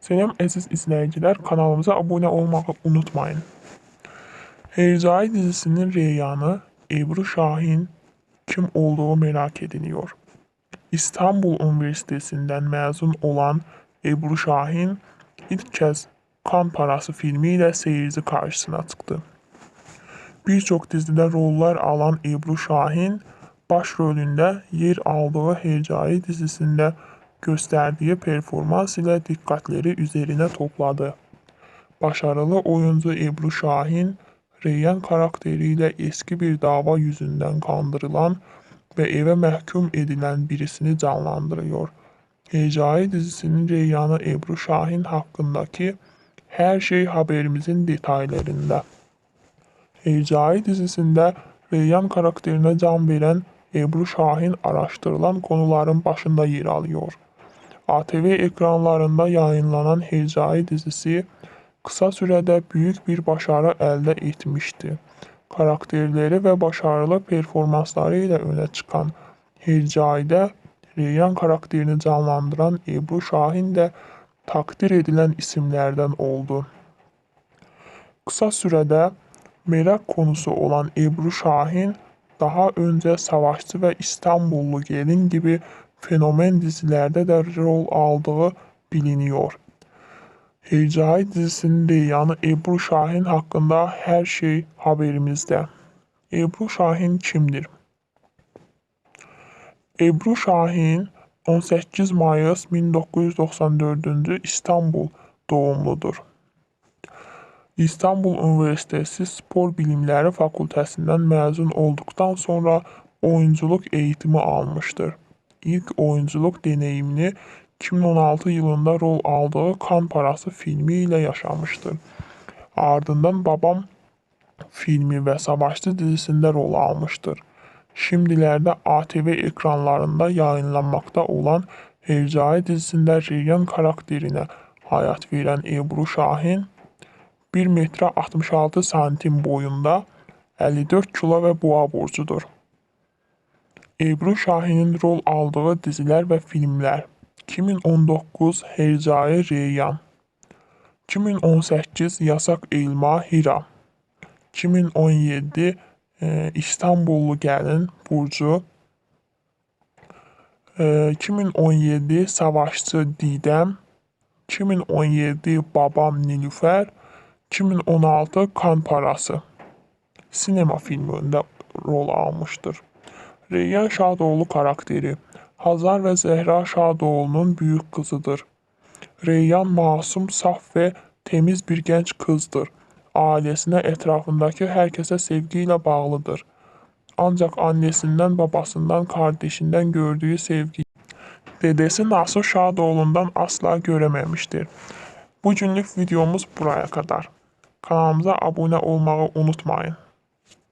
Selam aziz izleyiciler, kanalımıza abone olmayı unutmayın. Hercai dizisinin reyanı Ebru Şahin kim olduğu merak ediliyor. İstanbul Üniversitesi'nden mezun olan Ebru Şahin ilk kez Kan Parası filmiyle seyirci karşısına çıktı. Birçok dizide roller alan Ebru Şahin, başrolünde yer aldığı Hercai dizisinde gösterdiği performans ile dikkatleri üzerine topladı. Başarılı oyuncu Ebru Şahin, Reyyan karakteriyle eski bir dava yüzünden kandırılan ve eve mahkum edilen birisini canlandırıyor. Hercai dizisinin Reyyan'ı Ebru Şahin hakkındaki her şey haberimizin detaylarında. Hercai dizisinde Reyyan karakterine can veren Ebru Şahin araştırılan konuların başında yer alıyor. ATV ekranlarında yayınlanan Hercai dizisi kısa sürede büyük bir başarı elde etmişti. Karakterleri ve başarılı performanslarıyla öne çıkan Hercai'de Reyyan karakterini canlandıran Ebru Şahin de takdir edilen isimlerden oldu. Kısa sürede merak konusu olan Ebru Şahin, daha önce Savaşçı ve İstanbullu Gelin gibi fenomen dizilərdə də rol aldığı bilinir. Hecaid dizisinin leyanı Ebru Şahin haqqında hər şey haberimizdə. Ebru Şahin kimdir? Ebru Şahin 18 mayıs 1994-cü İstanbul doğumludur. İstanbul Üniversitesi Spor Bilimləri Fakültəsindən məzun olduqdan sonra oyunçuluq eğitimi almışdır. İlk oyunculuk deneyimini 2016 yılında rol aldığı Kan Parası filmiyle yaşamıştır. Ardından Babam filmi ve Savaşçı dizisinde rol almıştır. Şimdilerde ATV ekranlarında yayınlanmakta olan Hercai dizisinde Reyyan karakterine hayat veren Ebru Şahin 1 metre 66 santim boyunda 54 kilo ve boğa burcudur. Ebru Şahin'in rol aldığı diziler ve filmler. 2019 Hercai Reyyan. 2018 Yasak Elma Hira. 2017 e, İstanbullu Gelin Burcu. E, 2017 Savaşçı Didem. 2017 Babam Nilüfer. 2016 Kan Parası. Sinema filminde rol almıştır. Reyyan Şadoğlu karakteri Hazar ve Zehra Şadoğlu'nun büyük kızıdır. Reyyan masum, saf ve temiz bir genç kızdır. Ailesine, etrafındaki herkese sevgiyle bağlıdır. Ancak annesinden, babasından, kardeşinden gördüğü sevgi dedesi Nasuh Şadoğlu'ndan asla görememiştir. Bugünlük videomuz buraya kadar. Kanalımıza abone olmayı unutmayın.